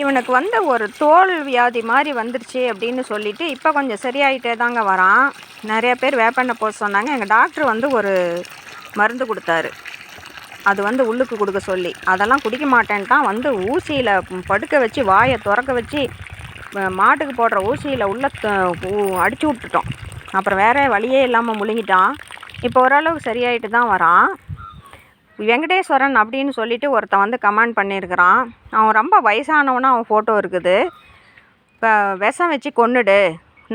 இவனுக்கு வந்து ஒரு தோல் வியாதி மாதிரி வந்துருச்சு அப்படின்னு சொல்லிவிட்டு இப்போ கொஞ்சம் சரியாயிட்டே தாங்க வரான். நிறைய பேர் வேப்பெண்ணை போட சொன்னாங்க. எங்கள் டாக்டர் வந்து ஒரு மருந்து கொடுத்தாரு. அது வந்து உள்ளுக்கு கொடுக்க சொல்லி. அதெல்லாம் குடிக்க மாட்டேன்ட்டான். வந்து ஊசியில் படுக்க வச்சு வாயை திறக்க வச்சு மாட்டுக்கு போடுற ஊசியில் உள்ள அடிச்சு விட்டுட்டோம். அப்புறம் வேறு வழியே இல்லாமல் முழுங்கிட்டான். இப்போ ஓரளவுக்கு சரியாயிட்டு தான் வரான். வெங்கடேஸ்வரன் அப்படின்னு சொல்லிட்டு ஒருத்தன் வந்து கமெண்ட் பண்ணியிருக்கிறான். அவன் ரொம்ப வயசானவனா அவன் ஃபோட்டோ இருக்குது. இப்போ விஷம் வச்சு கொண்டுடு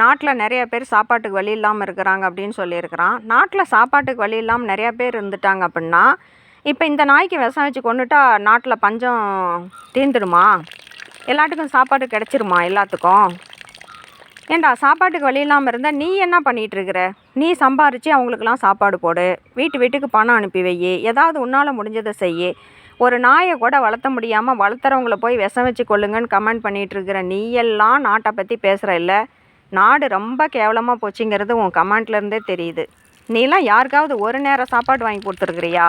நாட்டில் நிறைய பேர் சாப்பாட்டுக்கு வழி இல்லாமல் இருக்கிறாங்க அப்படின்னு சொல்லியிருக்கிறான். நாட்டில் சாப்பாட்டுக்கு வழி இல்லாமல் நிறையா பேர் இருந்துட்டாங்க அப்படின்னா இப்போ இந்த நாய்க்கு விஷம் வச்சு கொண்டுட்டா நாட்டில் பஞ்சம் தீர்ந்துடுமா? எல்லாத்துக்கும் சாப்பாடு கிடச்சிருமா எல்லாத்துக்கும்? ஏண்டா சாப்பாட்டுக்கு வழி இல்லாமல் இருந்தால் நீ என்ன பண்ணிகிட்ருக்கிற நீ சம்பாரித்து அவங்களுக்கெல்லாம் சாப்பாடு போடு. வீட்டு வீட்டுக்கு பணம் அனுப்பி வை ஏதாவது உன்னால் முடிஞ்சதை செய்யு. ஒரு நாயை கூட வளர்த்த முடியாமல் வளர்த்துறவங்கள போய் விஷம் வச்சு கொள்ளுங்கன்னு கமெண்ட் பண்ணிகிட்ருக்குற நீ எல்லாம் நாட்டை பற்றி பேசுகிற இல்லை. நாடு ரொம்ப கேவலமாக போச்சுங்கிறது உன் கமெண்ட்ல இருந்தே தெரியுது. நீலாம் யாருக்காவது ஒரு நேரம் சாப்பாடு வாங்கி கொடுத்துருக்குறியா?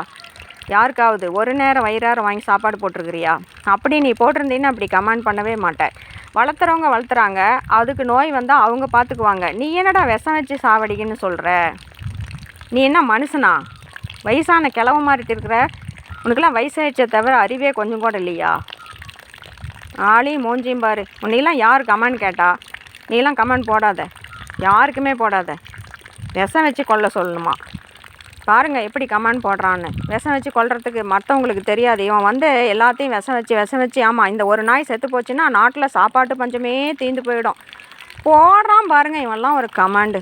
யாருக்காவது ஒரு நேரம் வயிறார வாங்கி சாப்பாடு போட்டிருக்கிறியா? அப்படி நீ போட்டிருந்தீன்னா அப்படி கமெண்ட் பண்ணவே மாட்டேன். வளர்த்துறவங்க வளர்த்துறாங்க. அதுக்கு நோய் வந்தால் அவங்க பார்த்துக்குவாங்க நீ என்னடா விஷம் வச்சு சாவடிக்குன்னு சொல்கிற நீ என்ன மனுஷனா? வயசான கிளவு மாதிரி இருக்கிற? உனக்கெல்லாம் வயசாயிடுச்சே தவிர அறிவே கொஞ்சம் கூட இல்லையா? ஆளையும் மூஞ்சியும் பாரு. உன்னையெல்லாம் யார் கமெண்ட் கேட்டா? நீலாம் கமெண்ட் போடாத. யாருக்குமே போடாத. விஷம் வச்சு கொல்ல சொல்லணுமா? பாருங்கள் எப்படி கமெண்ட் போடுறான்னு. விஷம் வச்சு கொள்றதுக்கு மற்றவங்களுக்கு தெரியாது. இவன் வந்து எல்லாத்தையும் விஷம் வச்சு விஷம் வச்சு ஆமாம் இந்த ஒரு நாய் செத்து போச்சுன்னா நாட்டில் சாப்பாட்டு பஞ்சமே தீர்ந்து போயிடும். போடுறான் பாருங்கள் இவன்லாம் ஒரு கமாண்டு.